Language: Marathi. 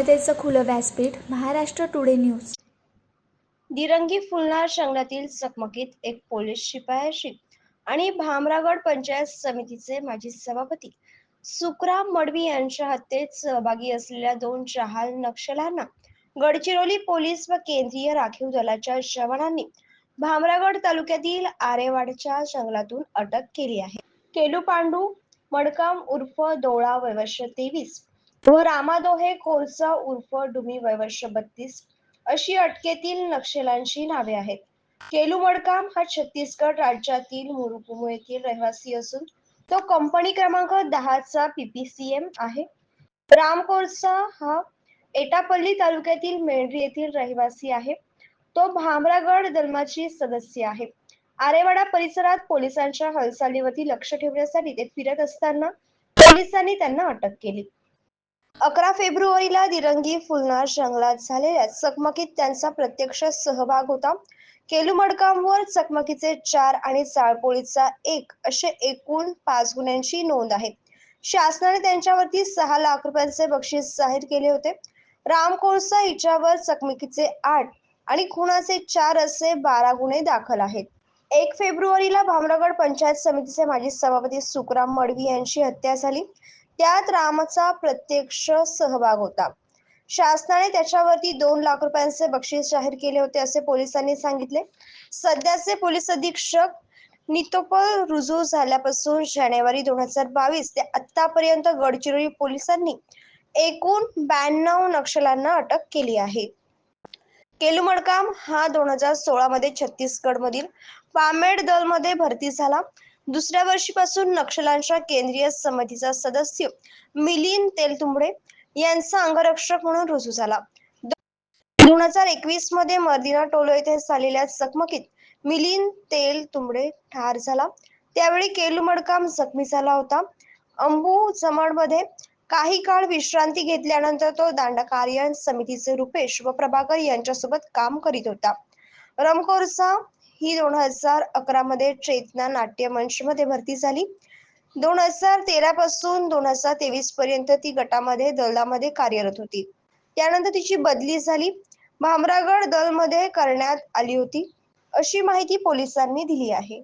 जनतेचं खुलं व्यासपीठ महाराष्ट्र टुडे न्यूज. दिरंगी फुलणार जंगलातील चकमकीत एक पोलीस शिपायाशी आणि भामरागड पंचायत समितीचे माजी सभापती सुखराम मडवी यांच्या हत्येत सहभागी असलेल्या दोन जहाल नक्षलांना गडचिरोली पोलीस व केंद्रीय राखीव दलाच्या जवानांनी भामरागड तालुक्यातील आरेवाडच्या जंगलातून अटक केली आहे. केलू पांडू मडकाम उर्फ डोळा वैवर्ष तेवीस व रामादोहे कोळसा उर्फ डुमी वयवर्ष बत्तीस अशी अटकेतील नक्षलांची नावे आहेत. केलू मडकाम हा छत्तीसगड राज्यातील मुरुकुमु येथील रहिवासी असून तो कंपनी क्रमांक दहाचा पीपीसीएम आहे. राम कोरसा हा एटापल्ली तालुक्यातील मेंढरी येथील रहिवासी आहे. तो भामरागड दलमाची सदस्य आहे. आरेवाडा परिसरात पोलिसांच्या हालचालीवरती लक्ष ठेवण्यासाठी ते फिरत असताना पोलिसांनी त्यांना अटक केली. अकरा फेब्रुवारीला दिरंगी फुलणार जंगलात झालेल्या चकमकीत त्यांचा प्रत्यक्ष सहभाग होता. केलुमडकांवर चकमकीचे चार आणि चाळपोळीचा एक असे एकूण पाच गुन्ह्यांची नोंद आहे. शासनाने त्यांच्यावरती सहा लाख रुपयांचे बक्षीस जाहीर केले होते. राम कोळसा हिच्यावर चकमकीचे आठ आणि खुनाचे चार असे बारा गुन्हे दाखल आहेत. एक फेब्रुवारीला भामरागड पंचायत समितीचे माजी सभापती सुखराम मडवी यांची हत्या झाली. त्यात रामचा प्रत्यक्ष सहभाग होता. शासनाने त्याच्यावरती दोन लाख रुपयांचे बक्षीस जाहीर केले होते असे पोलिसांनी सांगितले. सध्याचे पोलीस अधीक्षक नितोपल रुजू झाल्यापासून जानेवारी दोन हजार बावीस ते आतापर्यंत गडचिरोली पोलिसांनी एकूण ब्याण्णव नक्षलांना अटक केली आहे. केलुमडकाम हा दोन हजार सोळा मध्ये छत्तीसगड मधील पामेड दलमध्ये भरती झाला. दुसऱ्या वर्षीपासून नक्षलांच्या केंद्रीय समितीचा सदस्य मिलिंद तेलतुंबडे यांचा अंगरक्षक म्हणून रुजू झाला. दोन हजार एकवीसमध्ये मर्दिना टोलो येथे झालेल्या चकमकीत मिलिंद तेल तुंबडे ठार झाला. त्यावेळी केलुमडकाम जखमी झाला होता. अंबू जमाडमध्ये काही काळ विश्रांती घेतल्यानंतर तो दांडकार्य समितीचे रुपेश व प्रभाकर यांच्यासोबत काम करीत होता. रमकोरचा ही दोन हजार अकरा मध्ये चेतना नाट्य मंच मध्ये भरती झाली. दोन हजार तेरा पासून दोन हजार तेवीस पर्यंत ती गटामध्ये दलामध्ये कार्यरत होती. त्यानंतर तिची बदली झाली. भामरागड दलमध्ये करण्यात आली होती. अशी माहिती पोलिसांनी दिली आहे.